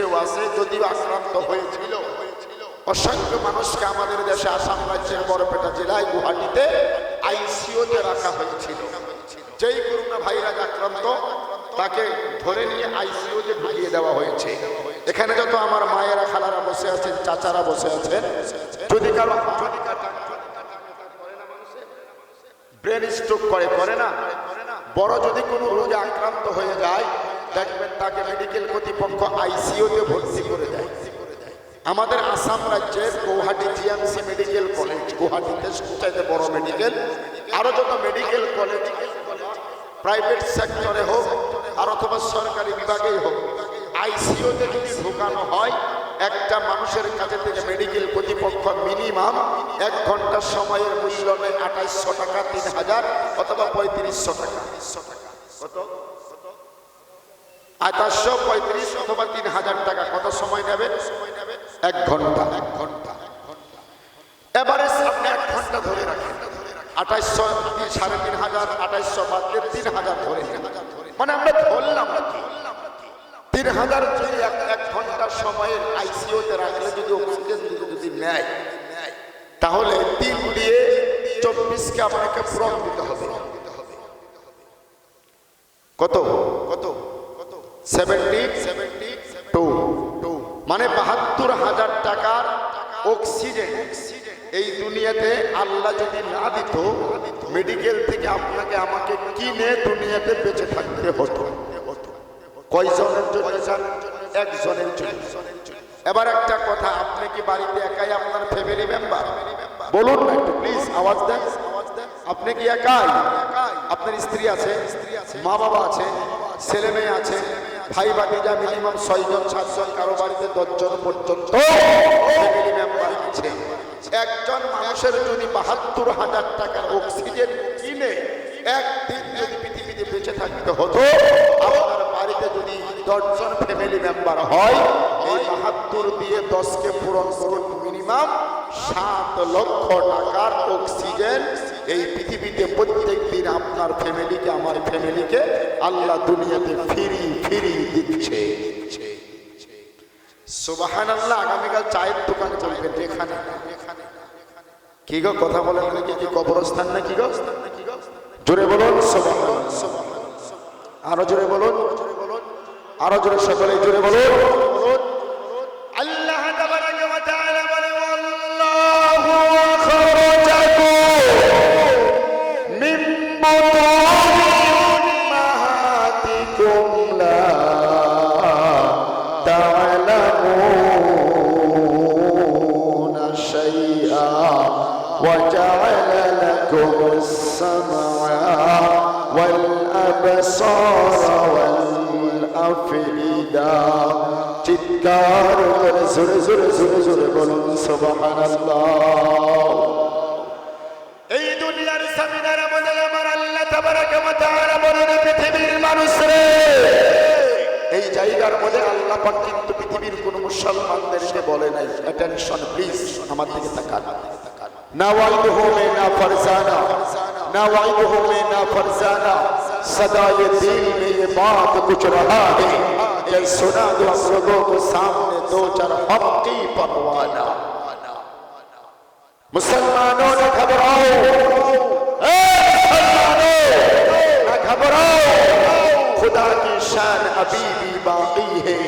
বেঁচেও আছে যদিও আক্রান্ত হয়েছিল, অসংখ্য মানুষকে আমাদের দেশে আসাম রাজ্যের বরপেটা জেলায় গুয়াহাটিতে আইসিওতে রাখা হয়েছিল। যেই করোনা ভাইরাস আক্রান্ত, তাকে ধরে নিয়ে আইসিওতে ঢুকিয়ে দেওয়া হয়েছে। এখানে যত আমার মায়েরা, খালারা বসে আছেন, চাচারা বসে আছেন, যদি কারও ব্রেন স্ট্রোক করে করে না? বড় যদি কোনো রোগে আক্রান্ত হয়ে যায় দেখবেন তাকে মেডিকেল কর্তৃপক্ষ আইসিইউতে ভর্তি করে দেয়। আমাদের আসাম রাজ্যের গৌহাটি জিএমসি মেডিকেল কলেজ গুয়াহাটিতে সবচাইতে বড় মেডিকেল আরও যত মেডিকেল কলেজ প্রাইভেট সেক্টরে হোক, আর অথবা সরকারি বিভাগেই হোক আইসিইউতে যদি ঢোকানো হয়, একটা মানুষের কাছে থেকে মেডিকেল কর্তৃপক্ষ মিনিমাম এক ঘণ্টার সময়ের মূল্য নেয় আঠাইশশো টাকা, তিন হাজার অথবা পঁয়ত্রিশশো টাকা। কত? আঠাশশো পঁয়ত্রিশ অথবা তিন হাজার টাকা কত সময় নেবে? এক ঘণ্টা। এক ঘণ্টা এবারে আপনি এক ঘণ্টা ধরে রাখেন আঠাইশশো সাড়ে তিন হাজার, আঠাইশশো দিয়ে তিন হাজার ধরে। মানে আমরা ধরলাম। আর তিন হাজার যদি এক ঘণ্টার সময়ের আইসিওতে রাখলে যদি অক্সিজেন যদি নেয়, তাহলে তিন দিয়ে চব্বিশকে আপনাকে পূরণ দিতে হবে। কত? সেভেন্টি সেভেন্টি মানে বাহাত্তর হাজার টাকার অক্সিজেন এই দুনিয়াতে আল্লাহ যদি না দিত মেডিকেল থেকে আপনাকে আমাকে কিনে দুনিয়াতে বেঁচে থাকতে হতো। কয়জনের জন্য একজনের জন্য। এবার একটা কথা, আপনি কি বাড়িতে একাই আপনার ফ্যামিলি মেম্বার বলুন না প্লিজ আওয়াজ দেন। আপনি কি একাই? আপনার স্ত্রী আছে, মা বাবা আছে, ছেলে মেয়ে আছে ভাই ভাতিজা মিনিমাম ছয়জন সাতজন কারও বাড়িতে দশজন পর্যন্ত ফ্যামিলি মেম্বার আছে। একজন মানুষের যদি বাহাত্তর হাজার টাকার অক্সিজেন কিনে একদিন যদি পৃথিবীতে বেঁচে থাকতে হতো আপনার বাড়িতে যদি দশজন ফ্যামিলি মেম্বার হয় এই বাহাত্তর দিয়ে দশকে পূরণ করুন মিনিমাম সাত লক্ষ টাকার অক্সিজেন। এই পৃথিবীতে প্রত্যেক দিন আপনার ফ্যামিলিকে আমার ফ্যামিলিকে আল্লাহ দুনিয়াতে ফিরি ফিরি দিচ্ছে। আল্লাহ আগামীকাল চায়ের দোকানে গো, কথা না কি গো? জোরে বলুন আরও জোরে বলুন, আরও জোরে সকলে জোরে বলুন। জোরে জোরে জোরে জোরে বলুন এই দুনিয়ার সামিনার আমাদের আমার আল্লাহ বলেন পৃথিবীর মানুষ রে! এই জায়গার মধ্যে আল্লাহ পাক কিন্তু পৃথিবীর কোন মুসলমানদেরকে বলে নাই। অ্যাটেনশন প্লিজ আমার দিকে তাকান। না ওয়াইদু হোমে না ফারজানা। না ওয়াইদু হোমে না ফারজানা। সদা ये दिल में ये बात कुछ रहा ये सुना दो लोगों को सामने दो चार हफ्ती परवाना मुसलमानों ने घबराओ घबराओ खुदा की शान अभी भी बाकी है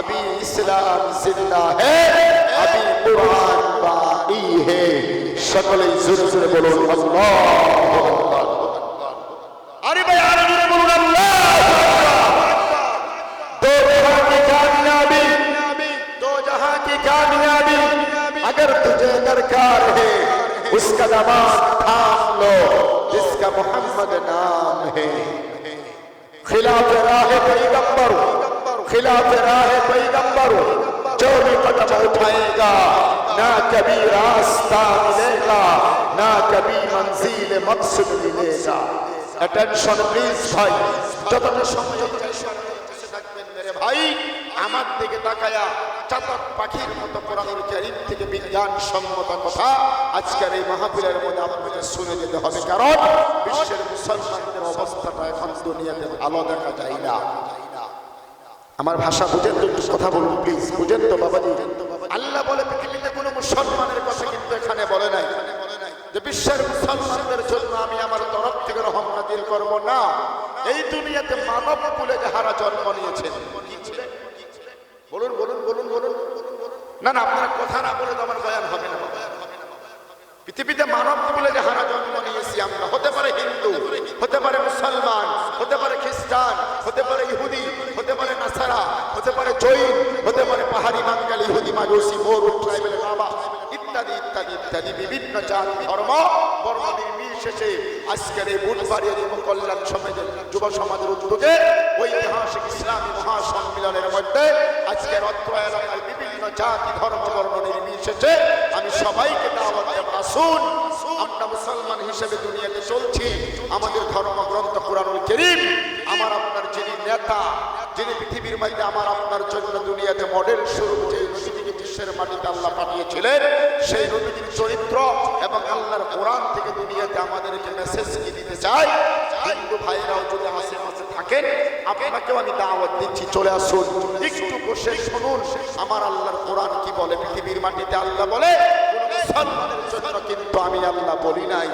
अभी इस्लाम जिंदा है अभी कुरान बाकी है शक्ल जुर्म बोलो अल्लाह जमात थाम लो जिसका मोहम्मद नाम है खिलाफ राह पैगंबर खिलाफ राह पैगंबर जो भी कदम उठाएगा ना कभी रास्ता मिलेगा ना कभी मंजिल मकसद मिलेगा अटेंशन प्लीज भाई যতটা সময় থাকবেন মেরে ভাই আমার দিকে তাকায়া চাতক পাখির মতো কোরআনুল কারীম থেকে বিজ্ঞান সম্মত কথা আজকের এই মাহফিলের মধ্যে আপনাদের শুনে যেতে হবে। কারণ বিশ্বের মুসলমানদের অবস্থাটা এখন দুনিয়াতে ভালো দেখা যায় না। আমার ভাষা বুঝেন তো কথা বলুন প্লিজ বুঝেন তো বাবাজি। আল্লাহ বলে পৃথিবীতে কোনো মুসলমানের কথা কিন্তু এখানে বলে নাই। যে বিশ্বের মুসলমানদের জন্য আমি আমার তরফ থেকে রহম নাজিল করব না। এই দুনিয়াতে মানব কুলে যাহারা জন্ম নিয়েছেন বলুন বলুন বলুন বলুন। না না, আপনার কথা না বলে তো আমার বয়ান হবে না। পৃথিবীতে মানব বলে যাহারা জন্ম নিয়েছি আমরা? হতে পারে হিন্দু, হতে পারে মুসলমান, হতে পারে খ্রিস্টান, হতে পারে ইহুদি, হতে পারে নাসারা, হতে পারে জৈন, হতে পারে পাহাড়ি বাঙ্গালি ইহুদি মাজুসি মোরু, ট্রাইবেল, বাবা। ইত্যাদি ইত্যাদি ইত্যাদি বিভিন্ন জাতি, ধর্ম, বর্ণ নির্বিশেষে আজকের এই বুধবারের যুব কল্যাণ সমাজের, যুব সমাজের উদ্যোগে ঐতিহাসিক ইসলামী মহাসম্মিলনের মধ্যে আজকের অত্র এলাকার বিভিন্ন জাতি, ধর্ম, বর্ণ নির্বিশেষে। আমি সবাইকে আসুন, আমরা মুসলমান হিসেবে দুনিয়াতে চলছি। আমাদের ধর্মগ্রন্থ কোরআনুল করিম, আমার আপনার যিনি নেতা, যিনি পৃথিবীর মধ্যে আমার আপনার জন্য দুনিয়াতে মডেল স্বরূপ যে বিশ্বের মাটিতে আল্লাহ পাঠিয়েছিলেন, সেই নবীজির চরিত্র এবং আল্লাহর কোরআন থেকে দুনিয়াতে আমাদেরকে মেসেজ কি দিতে চাই হিন্দু ভাইরাও যদি আশেপাশে থাকেন, আপনাকেও আমি দাওয়াত দিচ্ছি, চলে আসুন। একটু বসে শুনুন, আমার আল্লাহর কোরআন কি বলে, পৃথিবীর মাটিতে আল্লাহ বলে মুসলমানের জন্য কিন্তু আমি আল্লাহ বলি নাই।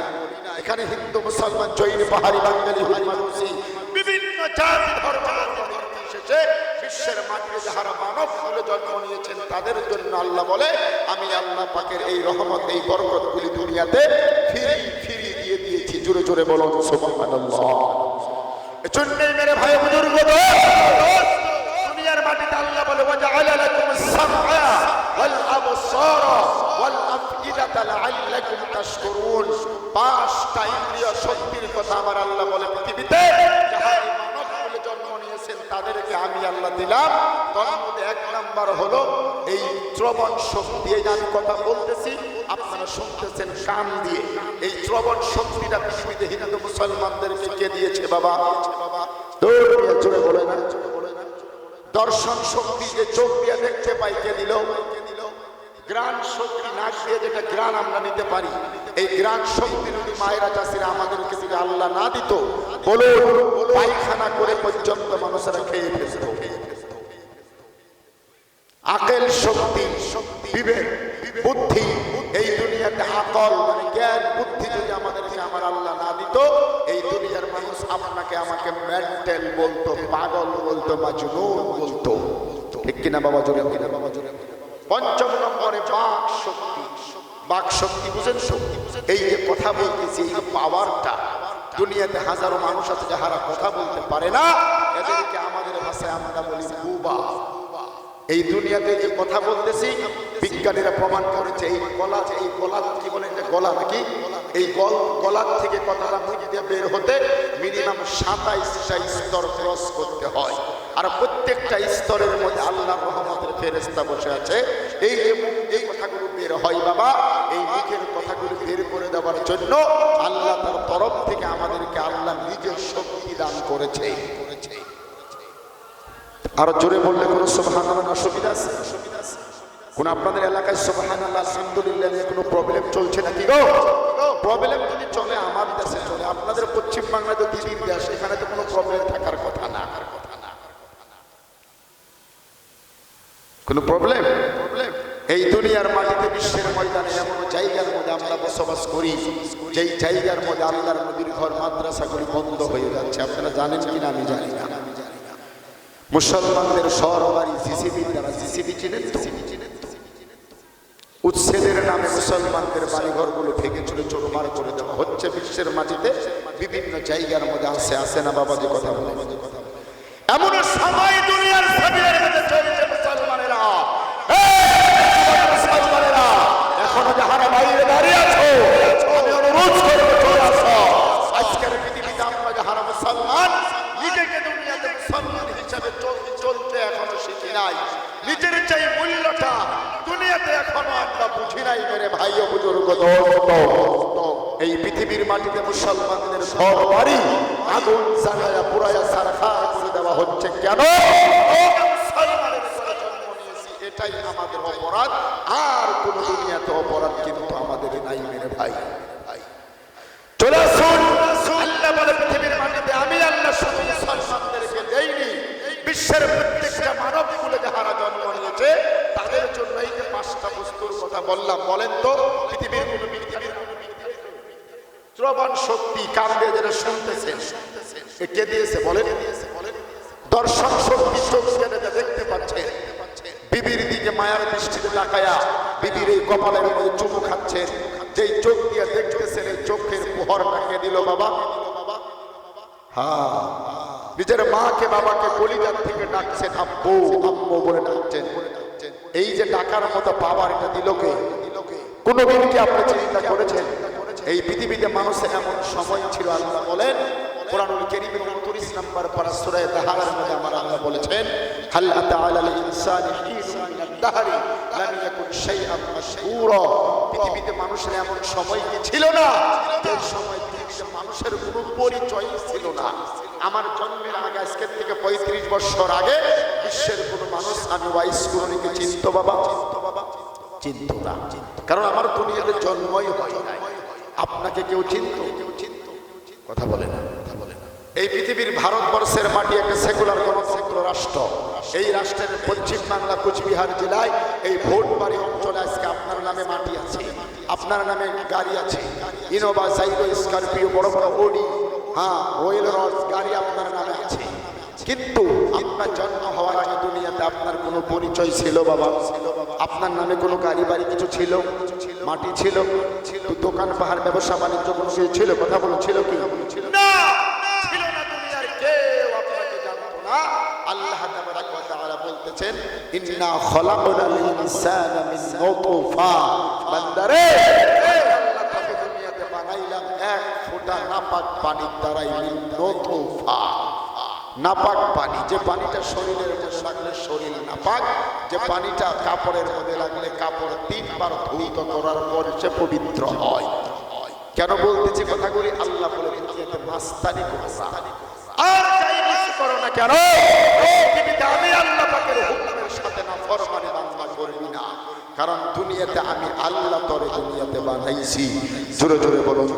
এখানে হিন্দু, মুসলমান, জৈন, পাহাড়ি, বাঙালি বিভিন্ন জাতি, ধর্ম নির্বিশেষে বিশ্বের মাটিতে যাহারা মানব বলে জন্ম নিয়েছেন, তাদের জন্য আল্লাহ বলে, আমি আল্লাহ পাকের এই রহমত, এই বরকতগুলি দুনিয়াতে ফিরি ফিরি দিয়ে দিয়েছি। জোরে জোরে বলুন, সুবহানাল্লাহ। এজন্যই মেরে ভাই বুজুর্গ দুনিয়ার মাটিতে আল্লাহ বলে, ওয়াজআলা লাকুমুস সামআ ওয়াল আবসারা ওয়াল আফইদাতা লাআল্লাকুম তাশকুরুন। পাঁচটা ইন্দ্রিয় শক্তির কথা আমার আল্লাহ বলে, পৃথিবীতে যাহারা এই মানব বলে জন্ম নিয়েছেন তাদেরকে আমি আল্লাহ দিলাম। তার মধ্যে এক নাম্বার হলো এই শ্রবণ শক্তি এই আমি কথা বলতেছি, আপনারা শুনতেছেন কান দিয়ে। এই শ্রবণ শক্তিটা পৃথিবীতে হিন্দু মুসলমানদেরকে কে দিয়েছে বাবা? জোরে বলে না। দর্শন শক্তি যে চোখ দিয়ে দেখতে পাই, কে দিল? গ্রাণ শক্তি নাক দিয়ে যেটা গ্রাণ আমরা নিতে পারি। এই গ্রাণ শক্তি যদি মায়েরা চাষিরা আমাদেরকে যদি আল্লাহ না দিত, বলুন। পায়খানা করে পর্যন্ত মানুষেরা খেয়ে ফেলত আকেল শক্তি বিবেক বুদ্ধি এই দুনিয়াতে আকল মানে জ্ঞান বুদ্ধি যদি আমাদেরকে আমার আল্লাহ না দিত এই দুনিয়ার মানুষ আপনাকে আমাকে মেন্টাল বলতো পাগল বলতো বা জুনুন বলতো। ঠিক কিনা বাবা জোরে কিনা বাবা জোরে পঞ্চম নম্বরে বাক শক্তি। বাক শক্তি বুঝেন শক্তি এই যে কথা বলতেছি এই পাওয়ারটা দুনিয়াতে হাজারো মানুষ আছে যাহারা কথা বলতে পারে না, এদেরকে আমাদের ভাষায় আমরা বলি বুবা। এই দুনিয়াতে যে কথা বলতেছি, বিজ্ঞানীরা প্রমাণ করেছে, এই গলা এই গলা কি বলে এটা, গলা নাকি? এই গল, গলার থেকে কথাটা মুখ দিয়ে বের হতে মিনিমাম সাতাইশটা স্তর ক্রস করতে হয়। আর প্রত্যেকটা স্তরের মধ্যে আল্লাহর রহমতের ফেরেস্তা বসে আছে। এই যে মুখ কথাগুলো বের হয় বাবা, এই মুখের করে দেওয়ার জন্য আল্লাহ তার তরফ থেকে আমাদেরকে আল্লাহ নিজের শক্তি দান করেছে। আরও জোরে বললে কোনো সোভান অসুবিধা আছে? কোন আপনাদের এলাকায় সোভান আলহামদুলিল্লাহ কোনো প্রবলেম চলছে নাকি গো? প্রবলেম যদি চলে আমার দেশে চলে, আপনাদের তো দিদির দেশ, এখানে তো কোনো প্রবলেম থাকার কথা না। কোনো প্রবলেম এই দুনিয়ার মাটিতে বিশ্বের ময়দানে এমন জায়গার মধ্যে আমরা বসবাস করি, যেই জায়গার মধ্যে আল্লাহর নদীর ঘর মাদ্রাসাগুলি বন্ধ হয়ে যাচ্ছে। আপনারা জানেন কিনা? আমি জানি না। মুসলমানদের সরবারি জিসিবি দ্বারা জিসিবি চিনেন উচ্ছেদের নামে মুসলমানদের বাড়িঘরগুলো ভেঙে চলে চোরমার করে দেওয়া হচ্ছে বিশ্বের মাটিতে। বিভিন্ন জায়গার মধ্যে আসে আসে না বাবাজি কথা বলে। এমন সময় দুনিয়ার জমিনের মধ্যে চলছে মুসলমানেরা এই মুসলমানেরা এখনও যাহারা বাইরে দাঁড়িয়ে আছো আমি অনুরোধ করব চলে আসো আজকের পৃথিবীতে আমরা যাহারা মুসলমান নিজেকে দুনিয়াতে মুসলমান হিসাবে চল- চলতে এখনও শিখি নাই নিজের চাই মূল্যটা দুনিয়াতে এখনও আমরা বুঝি নাই মেরে ভাই, ও বুজুর্গ এই পৃথিবীর মাটিতে মুসলমানদের ঘর বাড়ি আগুন জ্বালায়া পুরায়া সারখার করে দেওয়া হচ্ছে কেন? এটাই আমাদের অপরাধ। আর কোন দুনিয়াতে অপরাধ কিন্তু আমাদের নাই মেরে ভাই চলে আসুন আল্লাহ বলে পৃথিবীর মাটিতে আমি আল্লাহ শুধু মুসলমানদেরকে দেইনি বিশ্বের প্রত্যেকটা আছে তাদের জন্য এই যে পাঁচটা বস্তুর কথা বললাম বলেন তো পৃথিবীর কোনো পৃথিবীর কোনো শ্রবণ শক্তি কান দিয়ে যেটা শুনতেছেন কে দিয়েছে বলেন? দর্শন শক্তি চোখ দেখতে পাচ্ছেন বিবির দিকে মায়ার দৃষ্টিতে তাকায়া বিবির এই কপালের মধ্যে চুমু খাচ্ছেন যেই চোখ দিয়ে দেখতেছেন, এই চোখের পোহরটাকে দিল বাবা? হ্যাঁ নিজের মাকে, বাবাকে কলিজার থেকে ডাকছেন আব্বু আব্বু বলে ডাকছেন। এই যে ডাকার মতো পাওয়ার এটা দিল কে? কোনদিন কি আপনি চিন্তা করেছেন? এই পৃথিবীতে মানুষের এমন সময় ছিল, আল্লাহ বলেন, কোরআনুল কারীমের 29 নম্বর পারা সূরা দাহারের মধ্যে আমার বলেছেন পৃথিবীতে মানুষের এমন সময় কি ছিল না? মানুষের কোনো পরিচয় ছিল না। আমার জন্মের আগে, আজকের থেকে পঁয়ত্রিশ বছর আগে, বিশ্বের কোনো মানুষ আমি ওয়াইস কুরনিকে চিন্ত বাবা চিন্ত বাবা, চিন্ত না। কারণ আমার দুনিয়াতে জন্মই হয় নাই। আপনাকে কেউ চিনত? কেউ চিন্ত? কথা বলে না কথা বলে না। এই পৃথিবীর ভারতবর্ষের মাটি একটা সেকুলার গণতন্ত্র রাষ্ট্র? এই রাষ্ট্রের পশ্চিম বাংলা কুচবিহার জেলায় এই ভোট বাড়ি অঞ্চলে আজকে আপনার নামে মাটি আছে। আপনার নামে গাড়ি আছে। ইনোভা সাইকো স্করপিও বড় বড় ওডি হ্যাঁ রয়েল রস গাড়ি আপনার নামে কিন্তু আপনার জন্ম হওয়ার আগে দুনিয়াতে আপনার কোনো পরিচয় ছিল বাবা? আপনার নামে কোনো গাড়ি বাড়ি কিছু ছিল? মাটি ছিল? দোকান, পাহাড়, ব্যবসা, বাণিজ্য কোনো কিছু ছিল? কথা বলো ছিল কি? ছিল না আল্লাহ বলতেছেন, ইন্না খলাকনাল ইনসানা মিন নুতফা। বান্দারে বানাইলাম এক ফোঁটা নাপাক পানির দ্বারাই নুতফা। নাপাক পানি। যে পানিটা শরীরের মধ্যে লাগলে শরীর নাপাক, যে পানিটা কাপড়ের মধ্যে লাগলে কাপড় তিনবার ধৌত করার পর সে পবিত্র হয়। কেন বলতেছি কথাগুলি? আল্লাহ বলে মাস্তানি আর কেন? আমি আল্লাহ সাথে না। কারণ দুনিয়াতে আমি আল্লাহ তরে দুনিয়াতে বানাইছি। জোরে জোরে বলুন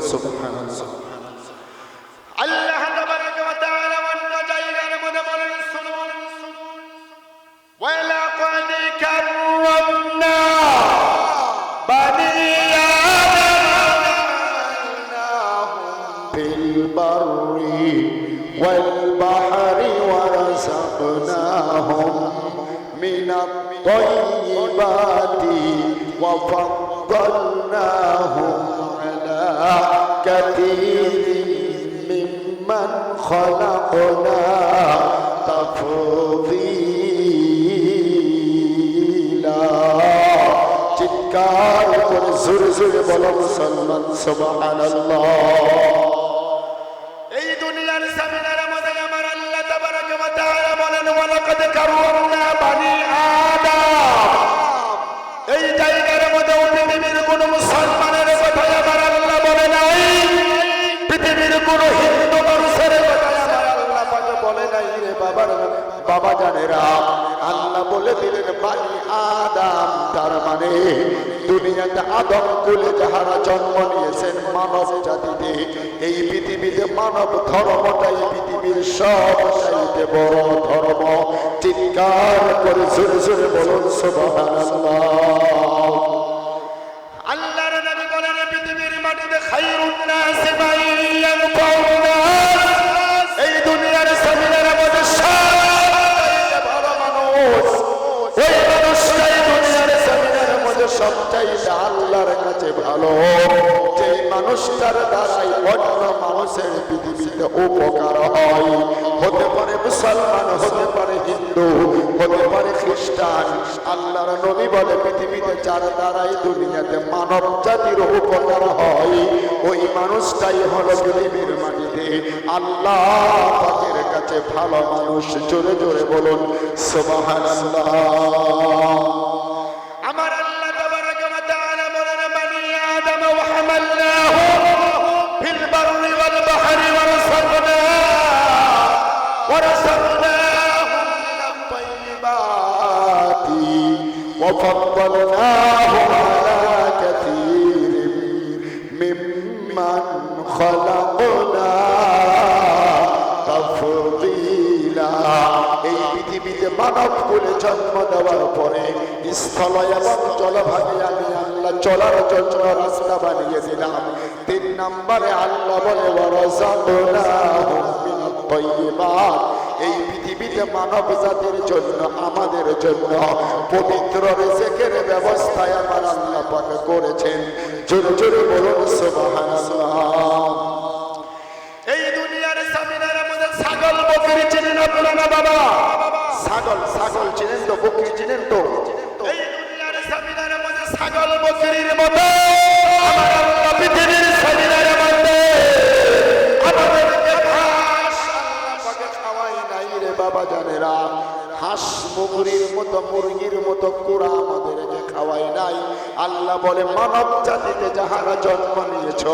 ওয়া ফাদ্দালনাহুম আলা কাতীরিন মিম্মান খলাকনা তাফদীলা চিৎকার করে জোরে জোরে বলো মুসলমান সুবহানাল্লাহ বাবা জানেরা আল্লাহ বলে দিলেন বাড়ি আদাম, তার মানে দুনিয়াতে আদম কুলে যাহারা জন্ম নিয়েছেন মানব জাতিতে, এই পৃথিবীতে মানব ধর্মটাই পৃথিবীর সব চাইতে বড় ধর্ম। চিৎকার করে জোরে জোরে বলুন, সুবহানাল্লাহ। ভালো যে মানুষটার দ্বারাই অন্য মানুষের পৃথিবীতে উপকার হয়, হতে পারে মুসলমান, হতে পারে হিন্দু, হতে পারে খ্রিস্টান, আল্লাহর নবী বলে পৃথিবীতে যার দ্বারাই দুনিয়াতে মানব জাতির উপকার হয়, ওই মানুষটাই হলো পৃথিবীর মাটিতে। আল্লাহ পাকের কাছে ভালো মানুষ, জোরে জোরে বলুন, সুবহানাল্লাহ। ফাদ্দালনাহু আলা কাতীরিন মিম্মান খালাকনা তাফদীলা এই পৃথিবীতে মানব কুলে জন্ম দেওয়ার পরে স্থল এবং জলভাগে আমি আল্লাহ চলার জন্য রাস্তা বানিয়ে দিলাম তিন নম্বরে আল্লাহ বলে তাইয়্যিবাত এই পৃথিবীতে মানব জাতির জন্য আমাদের জন্য পবিত্র রেজেকের ব্যবস্থায় আমার আল্লাহ পাক করেছেন। জোরে জোরে বলুন সুবহানাল্লাহ। এই দুনিয়ার সামিনার মধ্যে ছাগল বকরি চিনেন আপনারা না বাবা? ছাগল ছাগল চিনেন তো বকরি চিনেন তো। এই দুনিয়ার সামিনার মধ্যে ছাগল বকরির মতো। আমার আল্লাহ পৃথিবীর বাবা জানেরা, হাঁস মুগুরির মতো, মুরগির মতো কুড়া আমাদেরকে খাওয়াই নাই। আল্লাহ বলে, মানব জাতিতে যাহারা জন্ম নিয়েছ,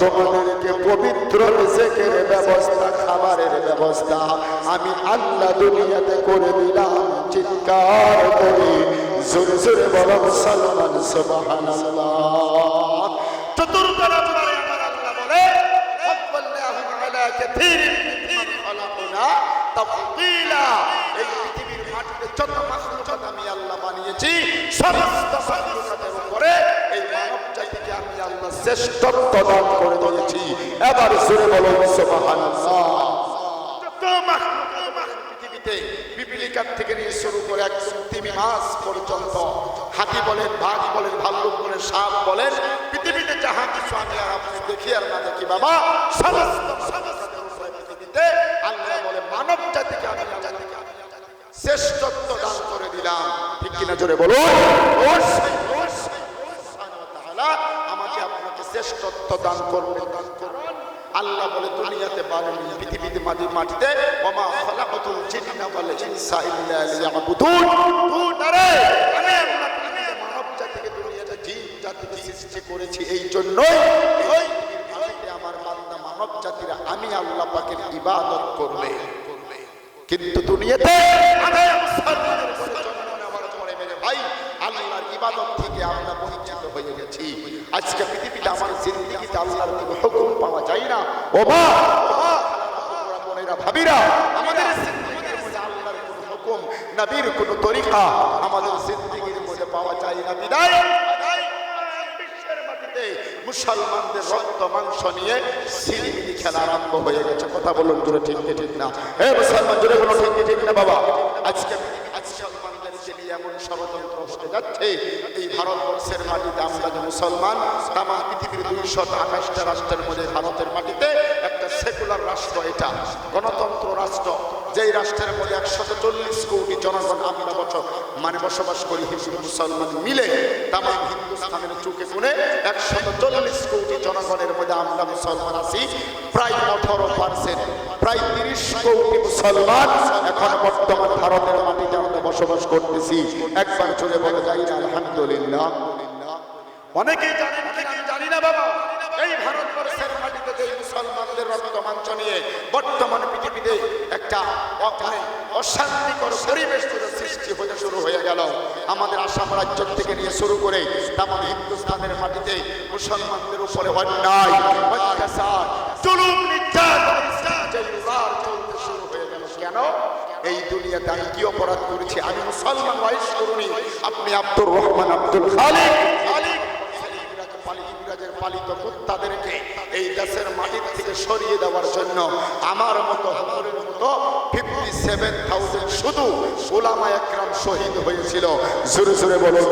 তোমাদেরকে পবিত্র রিজেকের ব্যবস্থা, খাবারের ব্যবস্থা আমি আল্লাহ দুনিয়াতে করে দিলাম। চিৎকার করে জোরে জোরে বলো মুসলমান সুবহানাল্লাহ চতুর্থ নম্বরে আমার আল্লাহ বলে এই আমি সমস্ত পৃথিবীতে নিয়ে শুরু করে হাতি বলেন, বাঘ বলেন, ভাল্লুক বলেন, সাপ বলেন, পৃথিবীতে যাহা কিছু আমি দেখি আর না দেখি, বাবা, সমস্ত মানবজাতির উপরে পৃথিবীতে আল্লাহ বলে মানব জাতিকে আমি জাতিকে শ্রেষ্ঠত্ব দান করে দিলাম। ঠিক কিনা জোরে ওয়া আমাকে আপনাকে শ্রেষ্ঠত্ব দান করবেন দান করবেন আল্লাহ বলে, দুনিয়াতে বানানি পৃথিবীতে মাটি, মাটিতে ওমা খালাকাতুল জিন্না ওয়াল ইনসা ইল্লা লিয়াবুদুন। আরে আমি আল্লাহ মানব জাতিকে, দুনিয়াতে জিন জাতিকে সৃষ্টি করেছি এই জন্যই। আমার বান্দা মানব জাতিরা, আমি আল্লাহ পাকের ইবাদত করবে। কিন্তু দুনিয়াতে ভাই থেকে আমরা হয়ে গেছি। আজকে পাওয়া যায় না। ও ভাবিরা, আমাদের আল্লাহর কোনো নবীর কোনো তরিকা আমাদের জিন্দিগির মধ্যে পাওয়া যায় না। বিদায়। মুসলমানদের রক্ত, মাংস নিয়ে সিলিমিলি খেলা আরম্ভ হয়ে গেছে। কথা বলুন, জোরে ঠিক ঠিক না? হে মুসলমান জুড়ে বলো ঠিক ঠিক না বাবা? আজকে এই ভারতবর্ষের মুসলমান তামা পৃথিবীর দুইশত আঠাশটা রাষ্ট্রের মধ্যে ভারতের মাটিতে সেকুলার রাষ্ট্র এটা, গণতন্ত্র, রাষ্ট্র। যেই রাষ্ট্রের মধ্যে একশত চল্লিশ কোটি জনগণ আমরা বছর মানে বসবাস করি, হিন্দু, মুসলমান মিলে তাম হিন্দুস্তানের চুকে কোণে একশত চল্লিশ কোটি জনগণের মধ্যে আমরা মুসলমান আছি, প্রায় আঠারো পার্সেন্ট প্রায় তিরিশ কোটি মুসলমান এখন বর্তমান ভারতের মাটিতে আমরা বসবাস করতেছি। একবার চলে বলে যাই আলহামদুলিল্লাহ। অনেকেই জানেন কি আমি জানি না বাবা এই ভারতবর্ষের মাটিতে যে মুসলমানদের রক্ত মাংস নিয়ে বর্তমান পৃথিবীতে একটা মানে অশান্তিকর পরিবেশ সৃষ্টি হতে শুরু হয়ে গেল। আমাদের আসাম রাজ্য থেকে নিয়ে শুরু করে তেমন হিন্দুস্তানের মাটিতে মুসলমানদের উপরে শুরু হয়ে গেল। কেন? এই দুনিয়াতে আমি কি অপরাধ করেছি? আমি মুসলমান বয়স করুনি। আপনি আব্দুর রহমান, আব্দুল খালিক। খালিক পালিত কুত্তাদেরকে এই দেশের মাটির থেকে সরিয়ে দেওয়ার জন্য আমার মতো হমরের মতো ফিফটি সেভেন থাউজেন্ড শুধু ওলামা একরাম শহীদ হয়েছিল। জোরে জোরে বলুন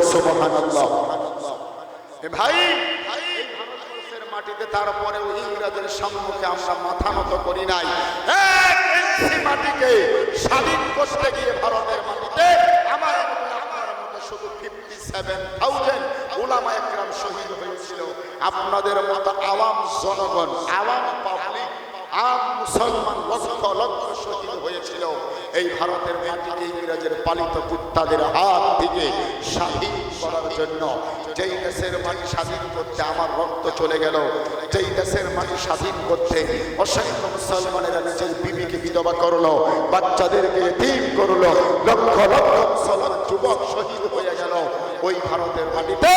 এ ভাই মাটিতে তারপরে ওই ইংরেজের আমরা করি নাই। মাটিকে স্বাধীন ভারতের আমার আপনার মতো শুধু ফিফটি সেভেন থাউজেন্ড ওলামা একরাম শহীদ হয়েছিল। আপনাদের মতো আওয়াম জনগণ, আওয়াম পাবলিক আম মুসলমান লক্ষ লক্ষ শহীদ হয়েছিল। এই ভারতের মাটিকে ইংরেজের পালিত কুত্তাদের হাত থেকে স্বাধীন করার জন্য যেই দেশের মাটি স্বাধীন করতে আমার রক্ত চলে গেল, যেই দেশের মাটি স্বাধীন করতে অসংখ্য মুসলমানেরা নিজের বিবিকে বিধবা করল, বাচ্চাদেরকে এতিম করল, লক্ষ লক্ষ মুসলমান যুবক শহীদ হয়ে গেল। ওই ভারতের মাটিতে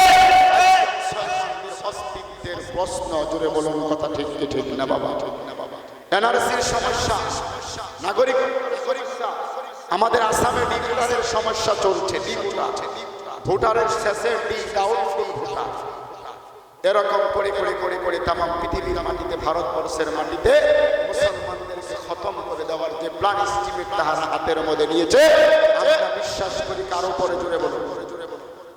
অস্তিত্বের প্রশ্ন জুড়ে বলুন কথা ঠিক কি ঠিক না বাবা? ঠিক না বাবা এনআরসির সমস্যা নাগরিক আমাদের আসামে ডি ভোটারের সমস্যা চলছে ডি ভোটার ভোটারের শেষে ডি ডাউটফুল ভোটার। এরকম করে করে করে করে তাম পৃথিবীর মাটিতে ভারতবর্ষের মাটিতে মুসলমানদেরকে খতম করে দেওয়ার যে প্ল্যান এস্টিমেট তাহারা হাতের মধ্যে নিয়েছে আমরা বিশ্বাস করি কারও পরে জুড়ে বলুন।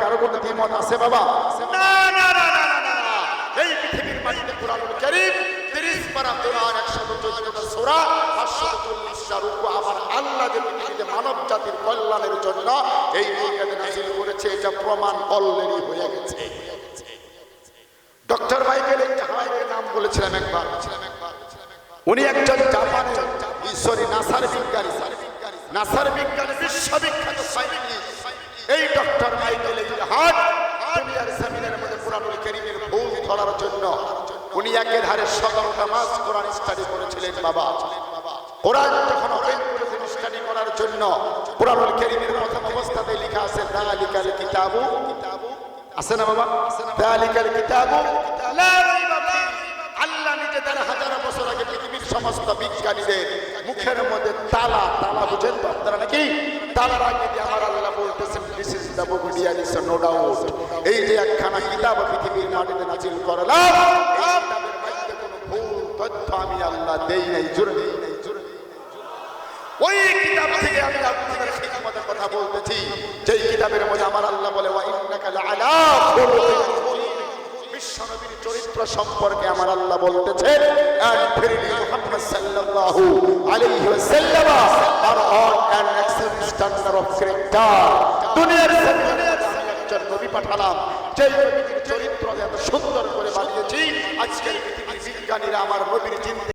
কারও কোনো দ্বিমত আছে বাবা। এই পৃথিবীর মাটিতে কোরআনুল কারীম 30 পারা কোরআন 114 টা সূরা 540 টা রূপু আমার আল্লাহ যে পৃথিবীতে মানব জাতির কল্যাণের জন্য এই করেছে, এটা প্রমাণ অলরেডি হয়ে গেছে। ডক্টর মাইকেল নাম বলেছিলাম একবার। উনি একজন জাপানের ঈশ্বরী নাসার বিজ্ঞানী। নাসার বিজ্ঞানী, বিশ্ববিখ্যাত সাইন্টিস্ট। এই ডক্টর মাইকেল হার্ট দুনিয়ার জমিনের মধ্যে কোরআনুল কারীমের ভুল ধরার জন্য উনি একেধারে সতেরোটা মাস কোরআন স্টাডি করেছিলেন বাবা। কোরআন যখন স্টাডি করার জন্য কোরআনুল কারীমের প্রথম অবস্থাতে লেখা আছে, দালিকাল কিতাবু। আছে না বাবা? দালিকাল কিতাবু। আল্লাহ নিজে তার হাজার বছর আগে পৃথিবীর সমস্ত বিজ্ঞানীদের মুখের মধ্যে তালা তালা বুঝেন তো আপনারা নাকি? তালার আগে আমার কিতাব বলতেছি চরিত্র সম্পর্কে আমার আল্লাহ character দুনিয়ার একজন নবী পাঠালাম যে নবীর চরিত্র এত সুন্দর করে বানিয়েছি আজকের পৃথিবীর বিজ্ঞানীরা আমার নবীর চিন্তা